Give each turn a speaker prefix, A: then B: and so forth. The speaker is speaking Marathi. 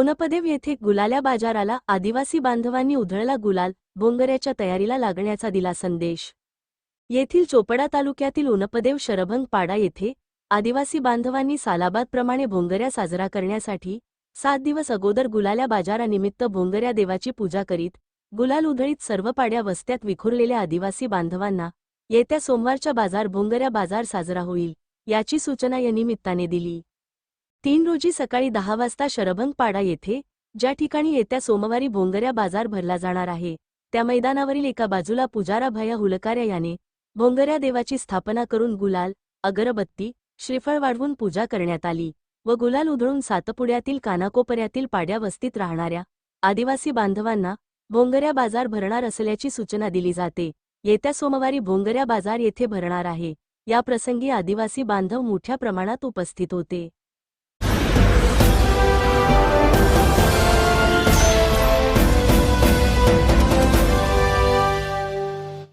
A: कोनपदेव येथे गुलाल्या बाजाराला आदिवासी बांधवांनी उधळला गुलाल भोंगऱ्याच्या तयारीला लागण्याचा दिला संदेश. येथील चोपडा तालुक्यातील उनपदेव शरभंग पाडा येथे आदिवासी बांधवांनी सालाबादप्रमाणे भोंगऱ्या साजरा करण्यासाठी सात दिवस अगोदर गुलाल्या बाजारानिमित्त भोंगऱ्या देवाची पूजा करीत गुलाल उधळीत सर्व पाड्या वस्त्यात विखुरलेल्या आदिवासी बांधवांना येत्या सोमवारच्या बाजार भोंगऱ्या बाजार साजरा होईल याची सूचना या निमित्ताने दिली. तीन रोजी सकाळी दहा वाजता शरभंगपाडा येथे ज्या ठिकाणी येत्या सोमवारी भोंगऱ्या बाजार भरला जाणार आहे त्या मैदानावरील एका बाजूला पुजारा भया हुलकार्या याने भोंगऱ्या देवाची स्थापना करून गुलाल अगरबत्ती श्रीफळ वाढवून पूजा करण्यात आली व गुलाल उधळून सातपुड्यातील कानाकोपऱ्यातील पाड्या वस्तीत राहणाऱ्या आदिवासी बांधवांना भोंगऱ्या बाजार भरणार असल्याची सूचना दिली जाते. येत्या सोमवारी भोंगऱ्या बाजार येथे भरणार आहे. या प्रसंगी आदिवासी बांधव मोठ्या प्रमाणात उपस्थित होते. Bye.